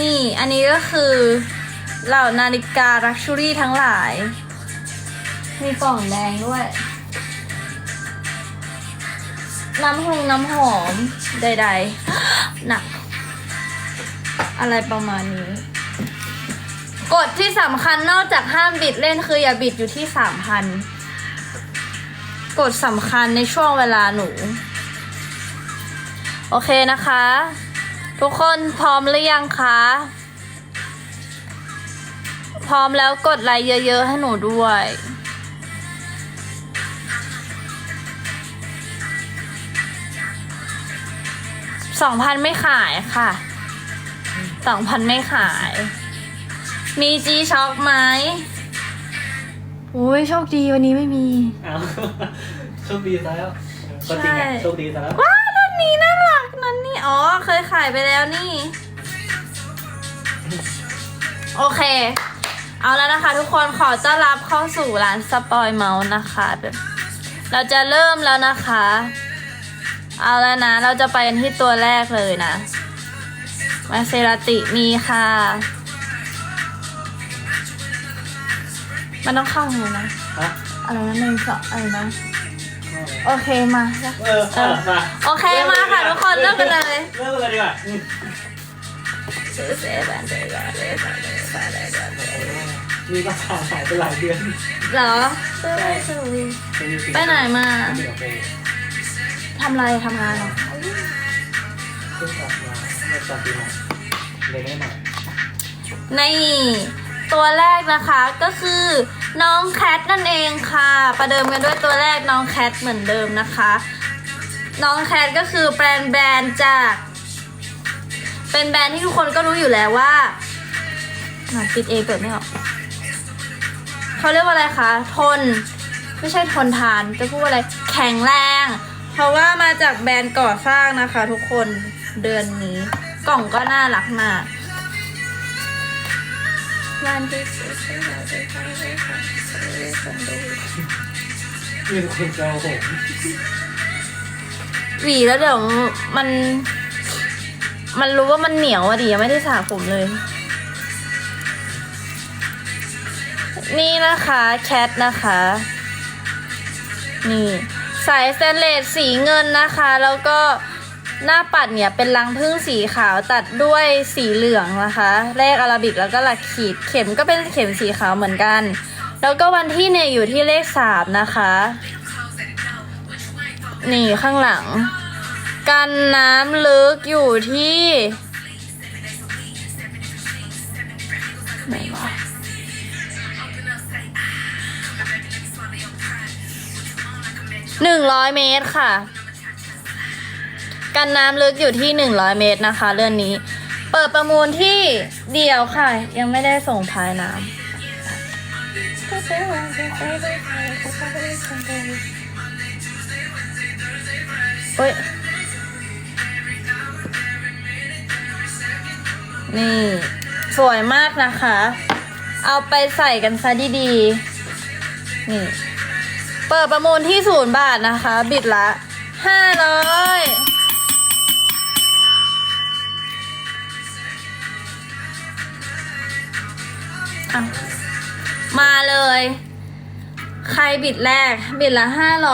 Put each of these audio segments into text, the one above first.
นี่อันนี้ก็คือเหล่านาฬิกาลักชูรี่ทั้งหลาย มีกล่องแดงด้วย น้ำหงน้ำหอมใดๆหนัก อะไรประมาณนี้ กฎที่สำคัญนอกจากห้ามบิดเล่นคืออย่าบิดอยู่ที่สามพันกฎสำคัญในช่วงเวลาหนู โอเคนะคะ ทุกคนพร้อมหรือยังคะ พร้อมแล้วกดไลค์เยอะ ๆ ให้หนูด้วย สองพันไม่ขายค่ะ สองพันไม่ขาย มีจีช็อกไหมอุ้ยโชคดีวันนี้ไม่มีอ้าวโชคดีซะแล้วก็จริงอะใช่โชคดีซะแล้ว อ๋อ เคยขายไปแล้วนี่ โอเค เอาแล้วนะคะ ทุกคนขอต้อนรับเข้าสู่ร้านสปอยเมาส์นะคะแบบเราจะเริ่มแล้วนะคะ เอาแล้วนะ เราจะไปกันที่ตัวแรกเลยนะ มาเซราติมีค่ะ มันต้องเข้าเลยนะฮะอะไรนะหนึ่งสองอะไรนะ โอเคมาเออเออมาโอเคมาค่ะทุกคนเริ่มกันเลยเริ่มกันเลยดีกว่าอืมนี่ก็ผ่านหายไปหลายเดือนเหรอไปไหนมาเดี๋ยวไปทำอะไรทำงานเหรอเพิ่งกลับมาเมื่อตอนปีใหม่เลยไม่มานี่ตัวแรกนะคะก็คือ น้องแคทนั่นเองค่ะ ประเดิมกันด้วยตัวแรกน้องแคทเหมือนเดิมนะคะ น้องแคทก็คือแบรนด์แบรนด์จาก เป็นแบรนด์ที่ทุกคนก็รู้อยู่แล้วว่าปิดเองเปิดไม่ออกเขาเรียกว่าอะไรคะ ทน ไม่ใช่ทนทาน จะพูดว่าอะไร แข็งแรง เพราะว่ามาจากแบรนด์ก่อสร้างนะคะ ทุกคนเดือนนี้ กล่องก็น่ารักมาก วันที่สุดที่เราได้ทำให้ค่ะคนดูมีคนเจ้าผมหวีแล้วเดี๋ยวมัน มันรู้ว่ามันเหนียวอะดิยังไม่ได้สระผมเลย นี่นะคะแคทนะคะ นี่ สายสเตนเลสสีเงินนะคะ แล้วก็ หน้าปัดเนี่ยเป็นรังพึ่งสีขาวตัดด้วยสีเหลืองนะคะเลขอาราบิกแล้วก็หลักขีด เข็มก็เป็นเข็มสีขาวเหมือนกัน แล้วก็วันที่เนี่ยอยู่ที่เลขสามนะคะ นี่ข้างหลัง กันน้ำลึกอยู่ที่ไหนวะหนึ่งร้อยเมตรค่ะ กันน้ำลึกอยู่ที่หนึ่งร้อยเมตรนะคะ เรือนนี้ เปิดประมูลที่เดียวค่ะ ยังไม่ได้ส่งพายน้ำเฮ้ยนี่ สวยมากนะคะ เอาไปใส่กันซะดีๆ นี่ เปิดประมูลที่ศูนย์บาทนะคะ บิดละห้าร้อย บิดแรกบิดละห้าร้อย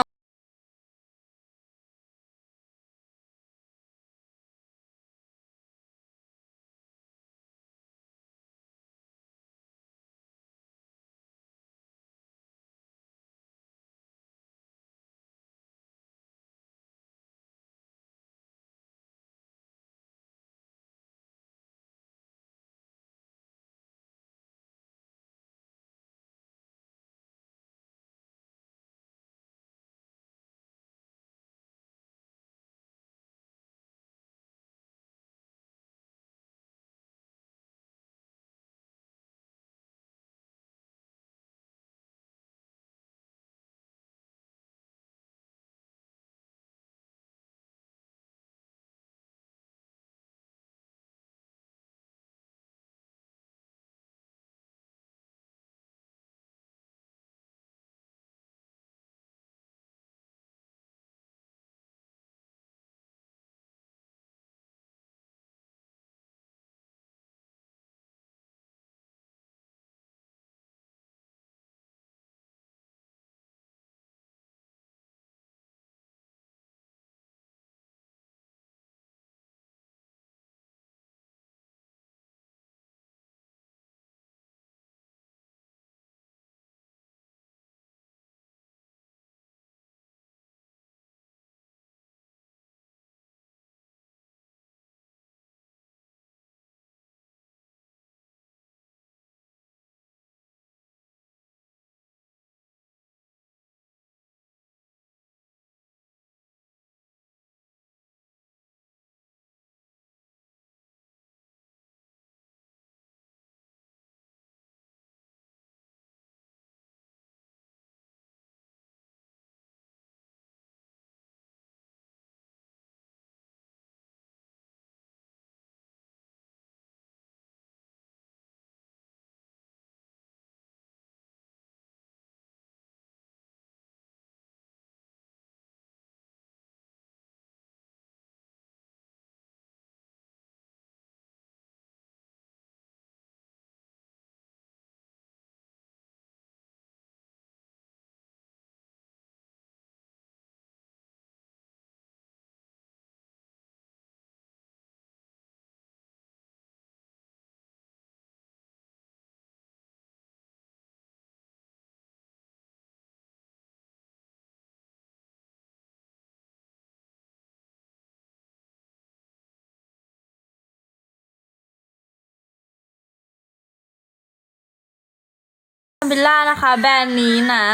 บิลล่านะคะ แบรนด์นี้นะ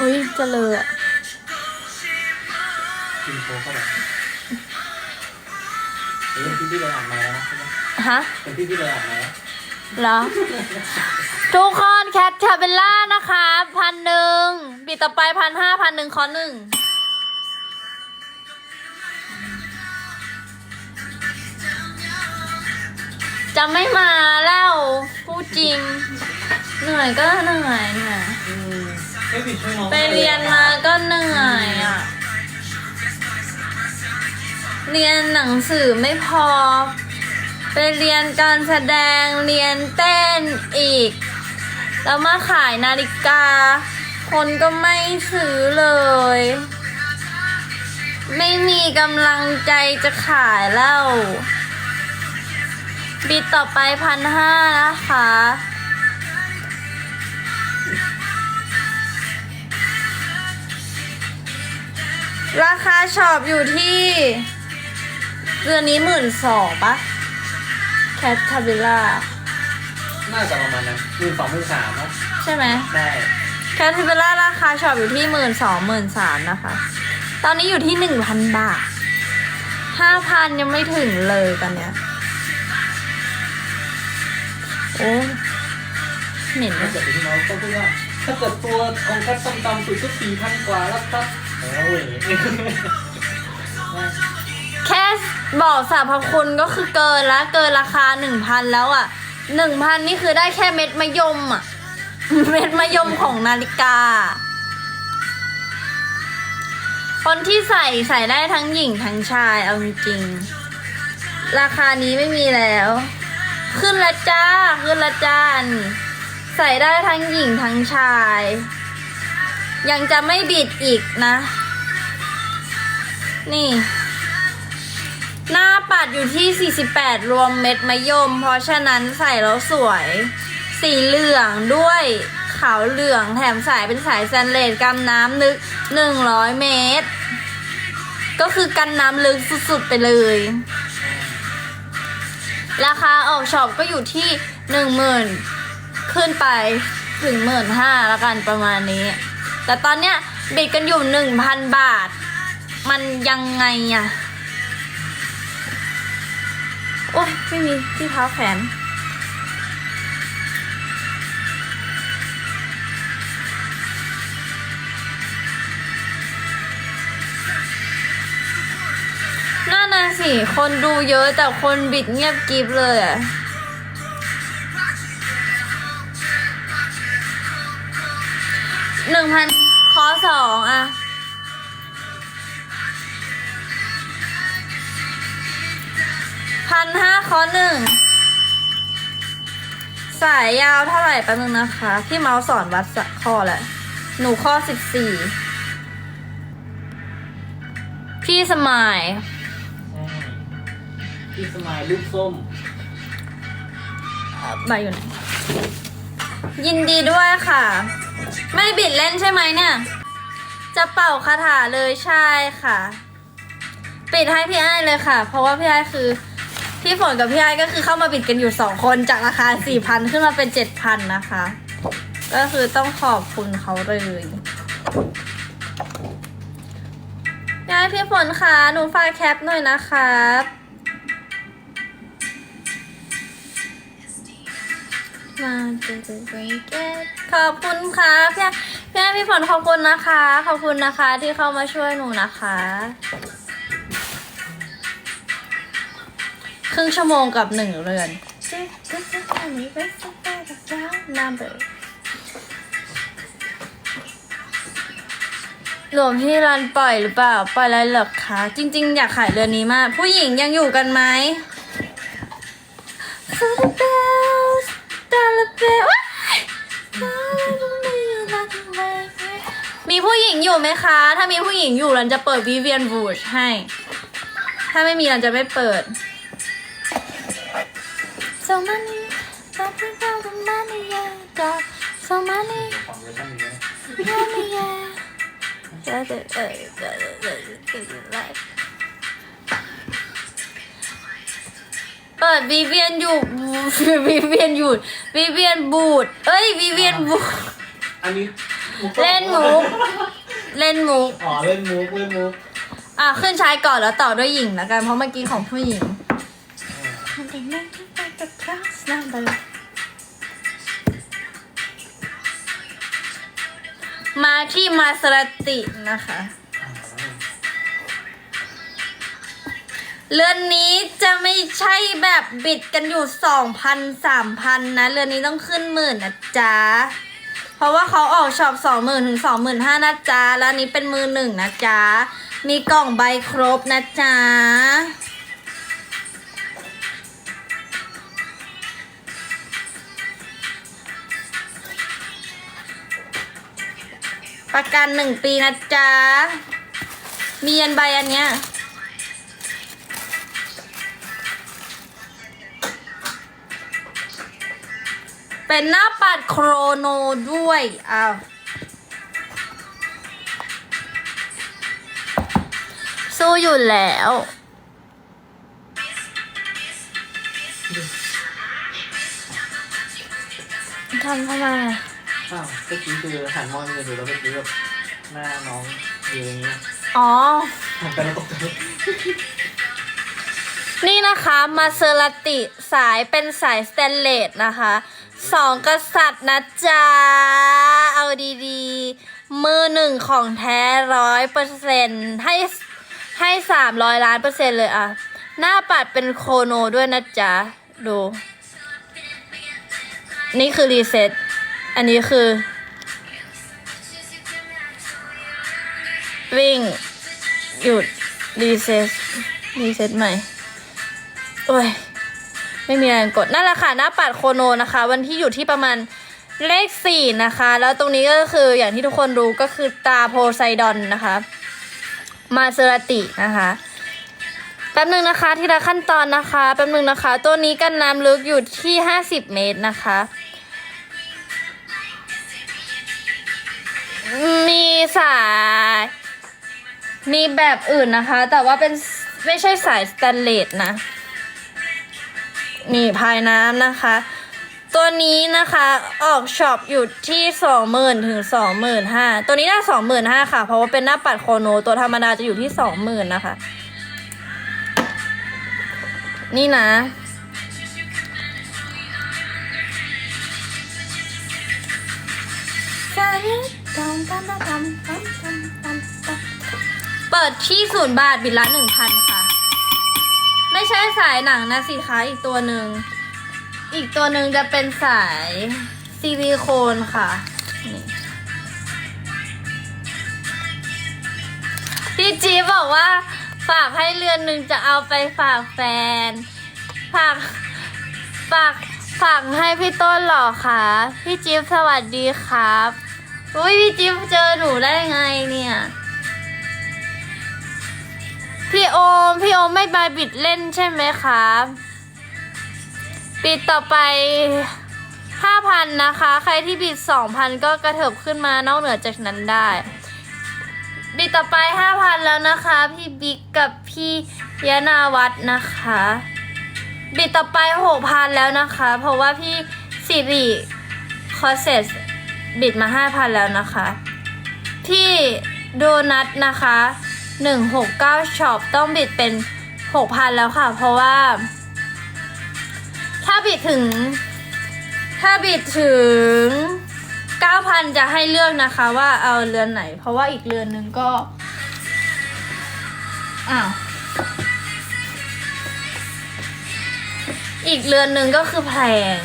อุ้ยเจะเลยอะกินโค้กเข้าไปเฮ้ยเป็นพี่ที่เราอ่านมาแล้วนะใช่ไหมฮะเป็นพี่ที่เราอ่านมาแล้วเหรอ ทุกคนแคทคาเบลล่านะคะพันหนึ่งบีต่อไปพันห้าพันหนึ่งขอหนึ่ง จะไม่มาแล้วพูดจริง เหนื่อยก็เหนื่อยเหนื่อยอืมไม่ผิดช่วยน้องไปเรียนมาก็เหนื่อยอะ เรียนหนังสือไม่พอ ไปเรียนการแสดงเรียนเต้นอีก แล้วมาขายนาฬิกา คนก็ไม่ซื้อเลย ไม่มีกำลังใจจะขายแล้ว บิดต่อไปพันห้านะคะ ราคาช็อปอยู่ที่เดือนนี้หมื่นสองปะแคทคาบิล่าน่าจะประมาณนั้นหมื่นสองหมื่นสามนะใช่ไหมได้แคทคาบิล่าราคาช็อปอยู่ที่หมื่นสองหมื่นสามนะคะ ตอนนี้อยู่ที่หนึ่งพันบาทห้าพันยังไม่ถึงเลยตอนเนี้ย โอ้เหม็นถ้าเกิดเป็นพี่น้องก็พูดว่าถ้าเกิดตัวของแคทต่ำๆสุดก็สี่พันกว่าแล้วครับโอ้ยแค่บอกสรรพคุณก็คือเกินละเกินราคาหนึ่งพันแล้วอะหนึ่งพันนี่คือได้แค่เม็ดมะยมอะ เม็ดมะยมของนาฬิกา คนที่ใส่ใส่ได้ทั้งหญิงทั้งชายเอาจริงราคานี้ไม่มีแล้ว ขึ้นละจ้า ขึ้นละจ้านี่ใส่ได้ทั้งหญิงทั้งชาย ยังจะไม่บิดอีกนะ นี่ หน้าปัดอยู่ที่ 48 รวมเม็ดมะยม เพราะฉะนั้นใส่แล้วสวย สีเหลืองด้วยขาวเหลืองแถมสายเป็นสายแตนเลสกันน้ำลึก 100 เมตร ก็คือกันน้ำลึกสุดๆไปเลย ราคาออกช็อปก็อยู่ที่หนึ่งหมื่นขึ้นไปถึงหมื่นห้าละกันประมาณนี้ แต่ตอนเนี้ยบิดกันอยู่หนึ่งพันบาท มันยังไงอะโอ้ยไม่มีที่เท้าแขน น่าน่ะสิ คนดูเยอะแต่คนบิดเงียบกริบเลยอะหนึ่งพันคอสองอะพันห้าคอหนึ่งสายยาวเท่าไหร่แป๊บนึงนะคะ พี่เมาส์สอนวัดข้อแหละ หนูข้อสิบสี่พี่สมาย พี่สมายลูกส้มใบอยู่ไหนยินดีด้วยค่ะ ไม่บิดเล่นใช่ไหมเนี่ย จะเป่าคาถาเลยใช่ค่ะ ปิดให้พี่ไอ้ายเลยค่ะ เพราะว่าพี่ไอ้ายคือ พี่ฝนกับพี่ไอ้ายก็คือเข้ามาบิดกันอยู่สองคนจากราคาสี่พันขึ้นมาเป็นเจ็ดพันนะคะ ก็คือต้องขอบคุณเขาเลยยายพี่ฝนค่ะหนูฝากแคปหน่อยนะครับ มาเจอกันขอบคุณค่ะพี่พี่พี่ฝนขอบคุณนะคะ ขอบคุณนะคะที่เข้ามาช่วยหนูนะคะ ครึ่งชั่วโมงกับหนึ่งเรือนหลวงพี่รันปล่อยหรือเปล่า ปล่อยอะไรหรอคะ จริง ๆ อยากขายเรือนนี้มาก ผู้หญิงยังอยู่กันไหม For the bells, dollar bill ว้าย มีผู้หญิงอยู่ไหมคะ ถ้ามีผู้หญิงอยู่รันจะเปิดวิเวียนบูชให้ ถ้าไม่มีรันจะไม่เปิด so money but we got the money yeah got so money ของเวอร์ชันนี้ money yeah เปิดวิเวียนอยู่วิเวียนหยุดวิเวียนบูด เอ้ยวิเวียนบูดอันนี้มุกเล่นมุกเล่นมุกอ๋อเล่นมุกเล่นมุกอะขึ้นชายก่อนแล้วต่อด้วยหญิงแล้วกันเพราะเมื่อกี้ของผู้หญิงมาที่มาสรตินะคะ เรือนนี้จะไม่ใช่แบบบิดกันอยู่สองพันสามพันนะเรือนนี้ต้องขึ้นหมื่นนะจ๊ะ เพราะว่าเขาออกช็อปสองหมื่นถึงสองหมื่นห้านะจ๊ะ แล้วนนี้เป็นมือหนึ่งนะจ๊ะ มีกล่องใบครบนะจ๊ะประกันหนึ่งปีนะจ๊ะ มียันใบอันเนี้ย เป็นหน้าปัดโครโนด้วยอ้าวสู้อยู่แล้วทำทำไมอะอ้าวเมื่อกี้คือหันมองเงินอยู่แล้วเมื่อกี้แบบหน้าน้องอยู่อย่างเงี้ยอ๋อ หันไปแล้วตกใจนี่นะคะมาเซอราติสายเป็นสายสแตนเลสนะคะ สองกษัตริย์นะจ๊ะ เอาดีๆ มือหนึ่งของแท้ร้อยเปอร์เซ็นให้ให้สามร้อยล้านเปอร์เซ็นต์เลยอะหน้าปัดเป็นโคโนด้วยนะจ๊ะ ดู นี่คือรีเซ็ตอันนี้คือ วิ่ง หยุด รีเซ็ตรีเซ็ตใหม่ โอ้ย ไม่มีแรงกดนั่นแหละค่ะหน้าปัดโคโนนะคะ วันที่อยู่ที่ประมาณเลขสี่นะคะ แล้วตรงนี้ก็คืออย่างที่ทุกคนรู้ก็คือตาโพไซดอนนะคะ มาเซราตินะคะแป๊บนึงนะคะทีละขั้นตอนนะคะแป๊บนึงนะคะ ตัวนี้กันน้ำลึกอยู่ที่ห้าสิบเมตรนะคะ มีสาย มีแบบอื่นนะคะ แต่ว่าเป็นไม่ใช่สายสแตนเลสนะ นี่พายน้ำนะคะ ตัวนี้นะคะออกช็อปอยู่ที่สองหมื่นถึงสองหมื่นห้าตัวนี้น่าสองหมื่นห้าค่ะ เพราะว่าเป็นหน้าปัดโคโน ตัวธรรมดาจะอยู่ที่สองหมื่นนะคะ นี่นะเปิดที่ศูนย์บาทบิดละหนึ่งพันค่ะ ไม่ใช่สายหนังนะสิคะอีกตัวหนึ่ง อีกตัวหนึ่งจะเป็นสายซิลิโคนค่ะนี่พี่จีบอกว่า ฝากให้เรือนหนึ่งจะเอาไปฝากแฟน ฝาก ฝาก ฝากให้พี่ต้นหรอคะพี่จิ๊บสวัสดีครับ อุ้ยพี่จิ๊บเจอหนูได้ไงเนี่ย พี่โอม พี่โอมไม่มายบิดเล่นใช่ไหมครับปิดต่อไปห้าพันนะคะ ใครที่บิดสองพันก็กระเถิบขึ้นมานอกเหนือจากนั้นได้ บิดต่อไปห้าพันแล้วนะคะ พี่บิ๊กกับพี่ยานาวัฒน์นะคะ บิดต่อไปหกพันแล้วนะคะ เพราะว่าพี่สิริคอเซสบิดมาห้าพันแล้วนะคะ พี่โดนัทนะคะ หนึ่งหกเก้าช็อปต้องบิดเป็นหกพันแล้วค่ะ เพราะว่า ถ้าบิดถึง ถ้าบิดถึงเก้าพันจะให้เลือกนะคะว่าเอาเรือนไหน เพราะว่าอีกเรือนหนึ่งก็ อ้าวอีกเรือนหนึ่งก็คือแพง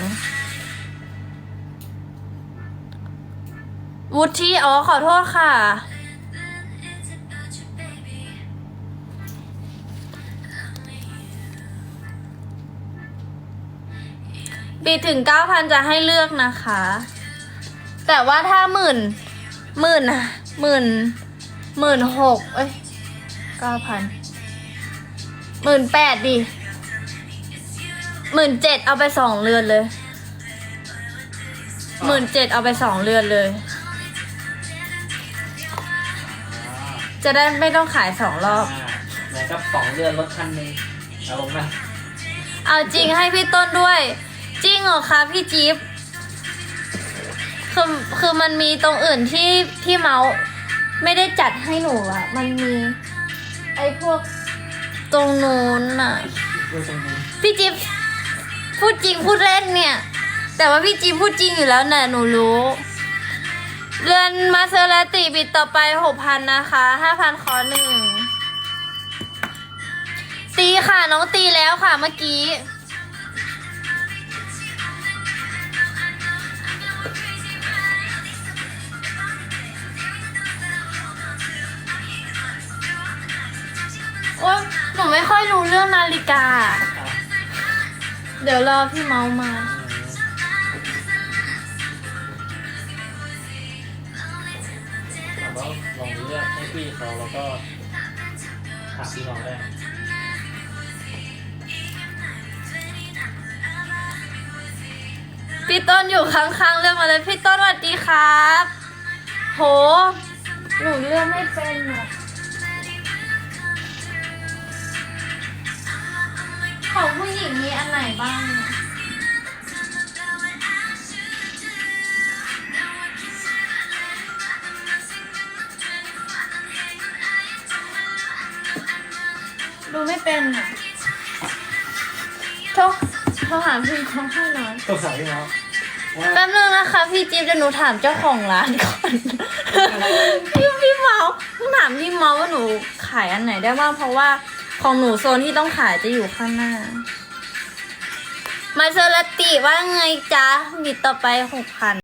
วุฒิอ๋อขอโทษค่ะ ปีถึงเก้าพันจะให้เลือกนะคะ แต่ว่าถ้าหมื่นหมื่นหมื่นหมื่นหกเอ้ยเก้าพันหมื่นแปดดิหมื่นเจ็ดเอาไปสองเรือนเลยหมื่นเจ็ดเอาไปสองเรือนเลย จะได้ไม่ต้องขายสองรอบเหมือนกับสองเดือนรถคันหนึ่งเอาลงมาเอาจริงให้พี่ต้นด้วย จริงเหรอคะพี่จิ๊บคือคือมันมีตรงอื่นที่ที่เมาส์ไม่ได้จัดให้หนูอะมันมีไอ้พวกตรงนู้นอะพี่จิ๊บพูดจริงพูดเล่นเนี่ย แต่ว่าพี่จิ๊บพูดจริงอยู่แล้วน่ะหนูรู้ เรือนมาเซอร์ลาติบิดต่อไปหกพันนะคะห้าพันขอหนึ่งตีค่ะน้องตีแล้วค่ะเมื่อกี้ โอ๊ยหนูไม่ค่อยรู้เรื่องนาฬิกา เดี๋ยวรอพี่เมาส์มาเราก็ลองเลือกให้พี่เขาแล้วก็ถามพี่น้องได้พี่ต้นอยู่ข้างๆเรื่องมาเลยพี่ต้นสวัสดีครับ โห หนูเลือกไม่เป็นอะ ของผู้หญิงมีอันไหนบ้างอะดูไม่เป็นอะโทรโทรหาพี่เขาให้หน่อยตัวสายพี่น้องว่าแป๊บนึงนะคะพี่จิ๊บเดี๋ยวหนูถามเจ้าของร้านก่อน พี่พี่เมาต้องถามพี่เมาว่าหนูขายอันไหนได้บ้างเพราะว่า ของหนูโซนที่ต้องขายจะอยู่ข้างหน้า มาเซอร์ติว่าไงจ๊ะบิดต่อไปหกพัน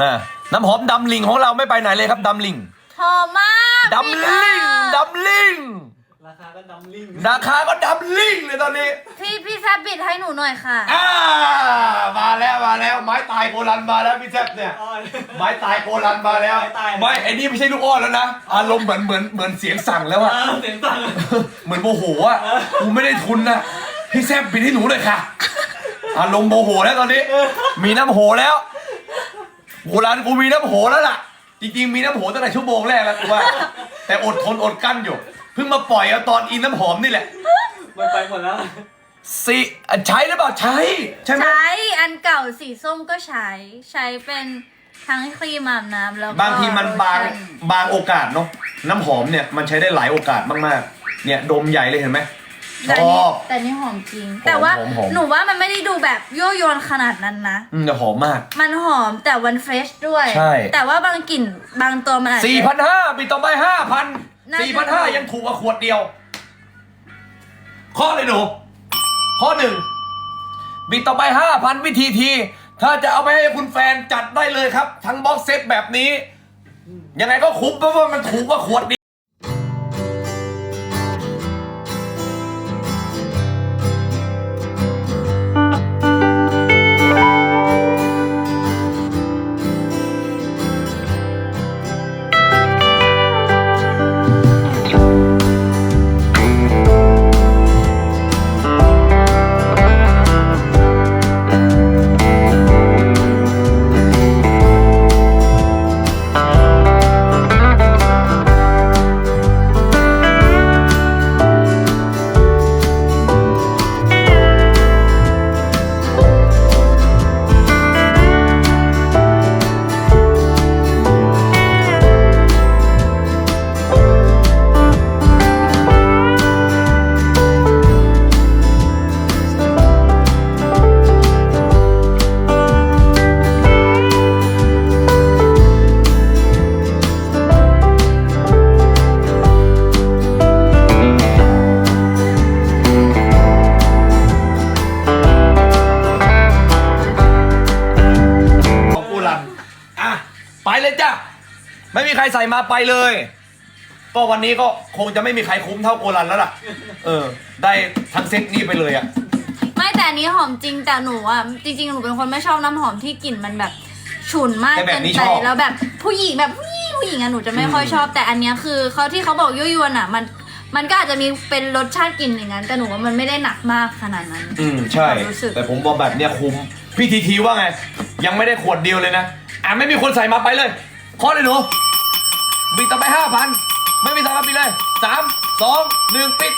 นะน้ำหอมดำลิงของเราไม่ไปไหนเลยครับดำลิงหอมมากดำลิงดำลิงราคาก็ดำลิงราคาก็ดำลิงเลยตอนนี้พี่พี่แซบบิดให้หนูหน่อยค่ะอ่ามาแล้วมาแล้วไม้ตายโกลันมาแล้วพี่แซบเนี่ยอ้อยไม้ตายโกลันมาแล้วไม้ตายไม่ไอ้นี่ไม่ใช่ลูกอ้อนแล้วนะอารมณ์เหมือนเหมือนเหมือนเสียงสั่งแล้วอะเออเสียงสั่งเหมือนโมโหอะกูไม่ได้ทุนนะพี่แซบบินให้หนูเลยค่ะ อารมณ์โมโหแล้วตอนนี้ มีน้ำโหแล้วโบราณกูมีน้ำโหแล้วล่ะ จริงๆมีน้ำโหตั้งแต่ชั่วโมงแรกแล้วกูว่า แต่อดทนอดกั้นอยู่ เพิ่งมาปล่อยเอาตอนอินน้ำหอมนี่แหละมันไปหมดแล้วสิใช้หรือเปล่าใช้ใช่ไหมใช้อันเก่าสีส้มก็ใช้ ใช้เป็นทั้งครีมอาบน้ำแล้วก็บางทีมันบางโลชั่นบางโอกาสเนาะน้ำหอมเนี่ยมันใช้ได้หลายโอกาสมากๆ เนี่ยดมใหญ่เลยเห็นไหม ชแต่อนี่บแต่นี่หอมจริง แต่ว่าหอมหอม หนูว่ามันไม่ได้ดูแบบยั่วยวนขนาดนั้นนะ อืมแต่หอมมาก มันหอมแต่วันเฟรชด้วย ใช่ แต่ว่าบางกลิ่นบางตัวมันอาจจะสี่พันห้าปิดต่อไปห้าพันน่าสี่จะพันห้ายังถูกกว่าขวดเดียว ข้อเลยหนู ข้อหนึ่งบิดต่อไปห้าพันวิธีที ถ้าจะเอาไปให้คุณแฟนจัดได้เลยครับ ทั้งบ็อกเซตแบบนี้ ยังไงก็คุ้มเพราะว่ามันถูกกว่าขวดเดียว มีใครใส่มาไปเลย ก็วันนี้ก็คงจะไม่มีใครคุ้มเท่าโกรันแล้วล่ะ เออ ได้ทั้งเซตนี้ไปเลยอะ ไม่แต่อันนี้หอมจริงแต่หนูอะจริงๆหนูเป็นคนไม่ชอบน้ำหอมที่กลิ่นมันแบบฉุนมากแต่แบเกิบนนี้ไปชอบ แล้วแบบผู้หญิงแบบผู้หญิงผู้หญิงอะหนูจะไม่ค่อยชอบ แต่อันเนี้ยคือเขาที่เขาบอกยั่วยวนอะมันมันก็อาจจะมีเป็นรสชาติกลิ่นอย่างนั้น แต่หนูว่ามันไม่ได้หนักมากขนาดนั้น อืมใช่ ความรู้สึก แต่ผมบอกแบบเนี้ยคุ้ม พี่ทีทีว่าไง ยังไม่ได้ขวดเดียวเลยนะ อะไม่มีคนใส่มาไปเลยขอเลยหนู บิดต่อไปห้าพันไม่มีใส่มาปิดเลยสามสองหนึ่งปิด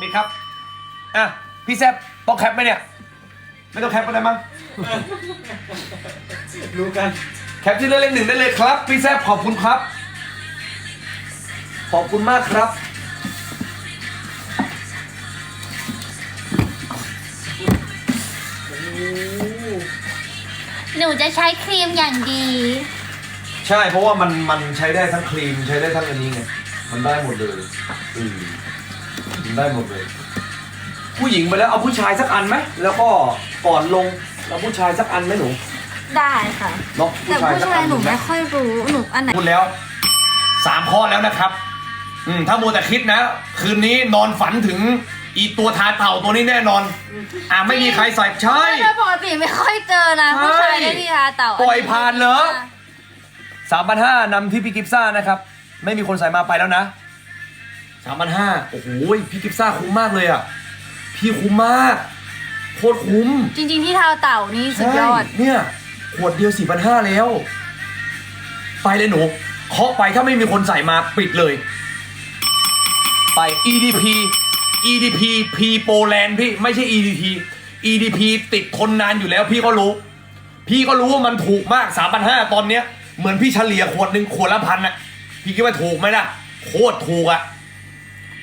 ปิดครับอะพี่แซบต้องแคปไหมเนี่ย ไม่ต้องแคปก็ได้มั้งรู้กันแคปที่เลขหนึ่งได้เลยครับ พี่แซบขอบคุณครับ ขอบคุณมากครับหนูจะใช้ครีมอย่างดี ใช่เพราะว่ามันมันใช้ได้ทั้งครีมใช้ได้ทั้งอันนี้ไงมันได้หมดเลยอืมมันได้หมดเลย ผู้หญิงไปแล้วเอาผู้ชายสักอันไหมแล้วก็ก่อนลงเราผู้ชายสักอันไหมหนูได้ค่ะ เนาะแต่ผู้สักชายอัหนูงไม่ค่อยรู้หนูอันไหน พูดแล้วสามข้อแล้วนะครับอืมถ้ามัวแต่คิดนะ คืนนี้นอนฝันถึงอีตัวทาเต่าตัวนี้แน่นอน อ่าไม่มีใครใส่ใช่โดยปกติไม่ค่อยเจอนะใช่ผู้ชายได้ที่ทาเต่าปล่อยผ่านเหรอ สามพันห้านำที่พี่กิฟซ่านะครับ ไม่มีคนใส่มาไปแล้วนะสามพันห้าโอ้โหพี่กิฟซ่าคุ้มมากเลยอะ พี่คุ้มมาก โคตรคุ้มจริง ๆ ที่ทาเต่านี่สุดยอด ใช่เนี่ย ขวดเดียวสี่พันห้าแล้ว ไปเลยหนูเคาะไปถ้าไม่มีคนใส่มาปิดเลย ไป EDP EDP P โปแลนด์พี่ไม่ใช่ EDP EDP ติดทนนานอยู่แล้วพี่ก็รู้ พี่ก็รู้ว่ามันถูกมากสามพันห้าตอนเนี้ย เหมือนพี่เฉลี่ยขวดหนึ่งขวดละพันอะพี่คิดว่าถูกไหมล่ะ โคตรถูกอะ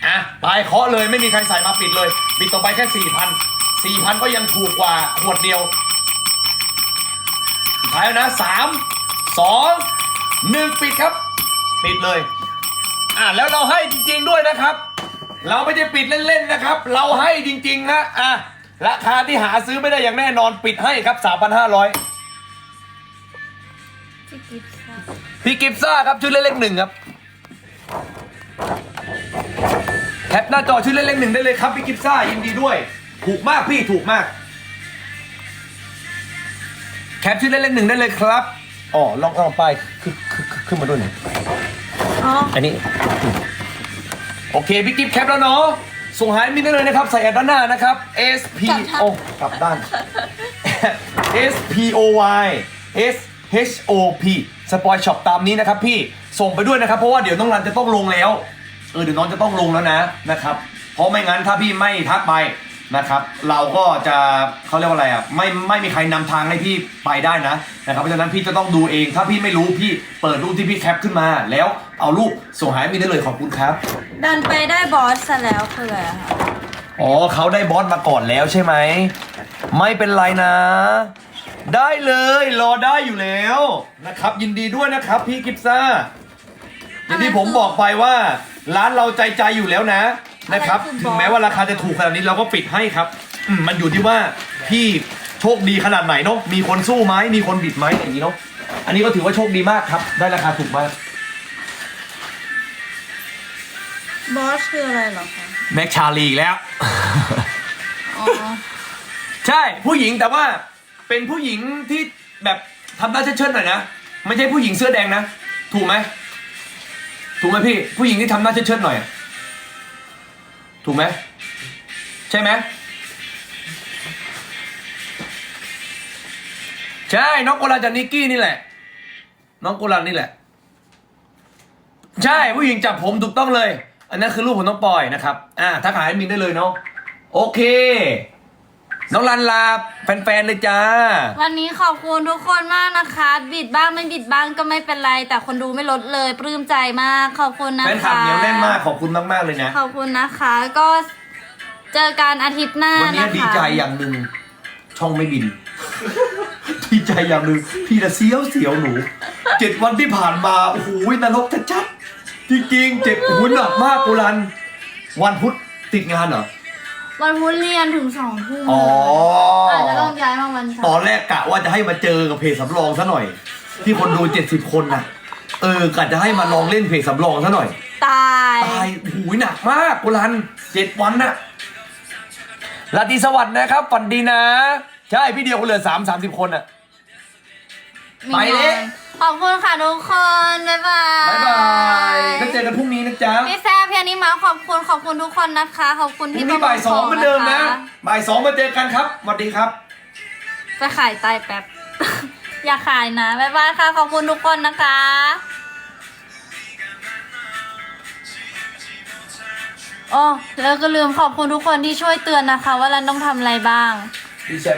อะไปเคาะเลยไม่มีใครใส่มาปิดเลย ปิดต่อไปแค่สี่พันสี่พันก็ยังถูกกว่าขวดเดียวสุดท้ายแล้วนะสามสองหนึ่งปิดครับ ปิดเลย อะแล้วเราให้จริง ๆด้วยนะครับ เราไม่ได้ปิดเล่นๆนะครับ เราให้จริงๆนะอะราคาที่หาซื้อไม่ได้อย่างแน่นอนปิดให้ครับ 3,500 ที่กิฟต์ค่ะพี่กิฟซ่าครับชื่อเล่นๆหนึ่งครับแคปหน้าจอชื่อเล่นๆหนึ่งได้เลยครับพี่กิฟซ่ายินดีด้วย ถูกมากพี่ถูกมาก แคปชื่อเล่นๆหนึ่งได้เลยครับอ๋อลองเอาไปายขึ้นขึ้นขึ้นขึ้นมาด้วยหน่อยอ๋ออันนี้ โอเคพี่กิฟแคปแล้วเนาะส่งหายมินได้เลยนะครับ ใส่แอดด้านหน้านะครับ S P O กลับด้าน S P O Y S H O P สปอยช็อปตามนี้นะครับพี่ส่งไปด้วยนะครับเพราะว่าเดี๋ยวน้องรันจะต้องลงแล้วเออเดี๋ยวน้องจะต้องลงแล้วนะนะครับ เพราะไม่งั้นถ้าพี่ไม่ทักไปนะครับ เราก็จะเขาเรียกว่าอะไรอะไม่ไม่มีใครนำทางให้พี่ไปได้นะนะครับเพราะฉะนั้นพี่จะต้องดูเอง ถ้าพี่ไม่รู้พี่เปิดรูปที่พี่แคปขึ้นมา แล้วเอารูปส่งหาให้มีได้เลยขอบคุณครับ ดันไปได้บอสซะแล้วคืออะไรอะคะอ๋อเขาได้บอสมาก่อนแล้วใช่ไหมไม่เป็นไรนะ ได้เลยรอได้อยู่แล้วนะครับ ยินดีด้วยนะครับพี่กิฟซ่าอย่างที่ผมบอกไปว่า ร้านเราใจใจอยู่แล้วนะนะครับถึงแม้ว่าราคาจะถูกขนาดนี้เราก็ปิดให้ครับอืมมันอยู่ที่ว่าพี่โชคดีขนาดไหนเนาะมีคนสู้ไหมมีคนบิดไหมอย่างนี้เนาะอันนี้ก็ถือว่าโชคดีมากครับ ได้ราคาถูกมาก บอสคืออะไรเหรอคะ แม็กชาลีอีกแล้ว อ๋อ ใช่ผู้หญิงแต่ว่า เป็นผู้หญิงที่แบบทำหน้าเชิดๆหน่อยนะ ไม่ใช่ผู้หญิงเสื้อแดงนะ ถูกไหม ถูกไหมพี่ ผู้หญิงที่ทำหน้าเชิดๆหน่อย ถูกไหม ใช่ไหม ใช่ น้องโกลันจากนิกกี้นี่แหละ น้องโกลันนี่แหละ ใช่ ผู้หญิงจับผมถูกต้องเลย อันนั้นคือรูปของน้องปอยนะครับ อ่าทักหาให้มินได้เลยเนาะ โอเค น้องลันลาแฟนๆเลยจ้า วันนี้ขอบคุณทุกคนมากนะคะ บิดบ้างไม่บิดบ้างก็ไม่เป็นไร แต่คนดูไม่ลดเลยปลื้มใจมากขอบคุณนะคะแฟนคลับเหนียวแน่นมากขอบคุณมากๆเลยนะ ขอบคุณนะคะ ก็เจอกันอาทิตย์หน้าวันนี้นะคะดีใจอย่างหนึ่งช่องไม่บิน ดีใจอย่างหนึ่งพี่ละเสียวเสียวหนูเจ็ดวันที่ผ่านมาโอ้โหนรกชัดๆจริงๆเจ็บหูหนักมากกุลัน วันพุธติดงานเหรอ วันพุธเรียนถึงสองทุ่มอ๋อ อาจจะต้องย้ายมาวันเสาตอนร์แรกกะว่าจะให้มาเจอกับเพจสำรองซะหน่อย ที่คนดูเจ็ดสิบคนน่ะ เออกะจะให้มาลองเล่นเพจสำรองซะหน่อยตาย ตายหูยหนักมากกุลันเจ็ดวันน่ะราตรีสวัสดิ์นะครับฝันดีนะ ใช่พี่เดียวก็เหลือสามสามสิบคนอะ มีไปเลย งานขอบคุณค่ะทุกคน บ๊ายบาย บ๊ายบายแล้วเจอกันพรุ่งนี้นะจ๊ะพี่แซ่พี่อันนี้มาขอบคุณขอบคุณทุกคนนะคะ ขอบคุณพรุ่ที่งนี้บ่ายสองเหมือนเดิมนะคบ่ายสองมาเจอกันครับสวัสดีครับ ไปขายไตแป๊บ อย่าขายนะ บ๊ายบายค่ะ ขอบคุณทุกคนนะคะอ๋อแล้วก็ลืมขอบคุณทุกคนที่ช่วยเตือนนะคะ ว่าเราต้องทำอะไรบ้าง พี่แชมป์